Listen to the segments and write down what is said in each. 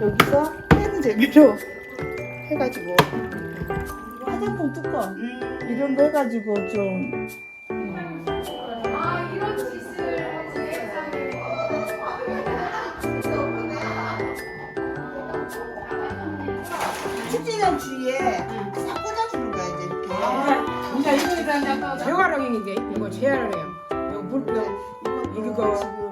여기서 pen 재미로 해가지고 화장품 뚜껑 이런 거 해가지고 좀아 이런 짓을 축진형 주위에 싹 꽂아주는 거야 이제 이렇게. 이제 이거 재활용인데 이거 재활용이에요. 이거 물병 이거 이거. 지금 이거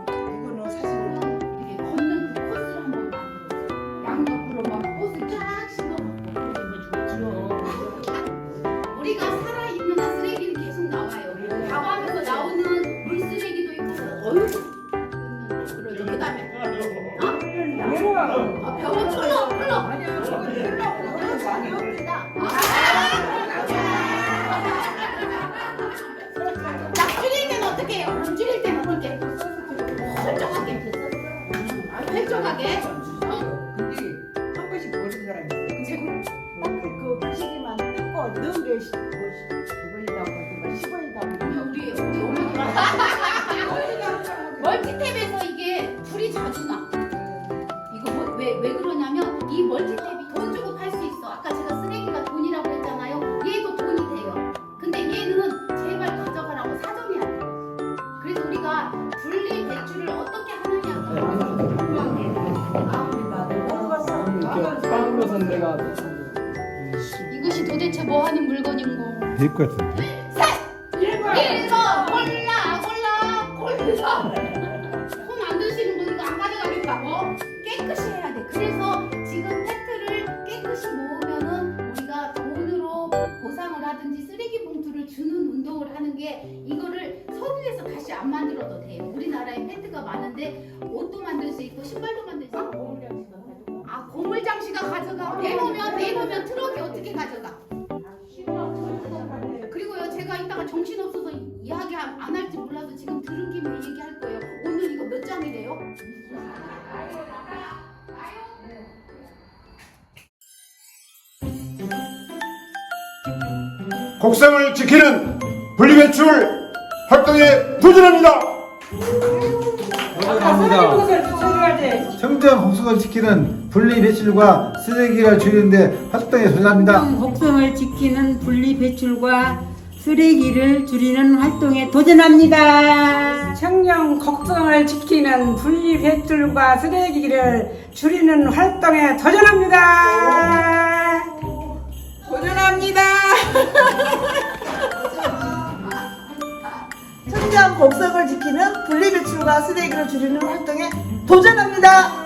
그러죠. 그다음에 어? 아, 병원 줄일 때는 어떻게 해요? 그럼 줄일 때는 어떻게? 홀쭉하게 아주 획정하게 한 번씩 모르는 사람이 있어요. 그 부시기만 뜯고 넣은 게 빵으로 산 이것이 도대체 뭐 하는 물건인고? 될것 같은데. 1번 골라 골라 골라. 손안 드시는 분 이거 안 가져가겠다고 깨끗이 해야 돼. 그래서 지금 페트를 깨끗이 모으면은 우리가 돈으로 보상을 하든지 쓰레기 봉투를 주는 운동을 하는 게 이거를 서구에서 다시 안 만들어도 돼요. 우리나라에 페트가 많은데 만들 수 있고 신발도 만들 수 있고 아 고물장씨가 가져가 대놓으면 대놓으면 트럭이 어떻게 가져가 그리고요 제가 이따가 정신 없어서 이야기 안, 안 할지 몰라서 지금 들은 김에 얘기할 거예요. 오늘 이거 몇 장이래요? 곡성을 지키는 분리배출 활동에 도전합니다. 감사합니다. 청정 홍수를 지키는 분리 배출과 쓰레기를 줄이는데 활동에 도전합니다. 곡성을 지키는 분리 배출과 쓰레기를 줄이는 활동에 도전합니다. 청정 걱정을 지키는 분리 배출과 쓰레기를 줄이는 활동에 도전합니다. 도전합니다. 천장 곡성을 지키는 분리배출과 쓰레기를 줄이는 활동에 도전합니다.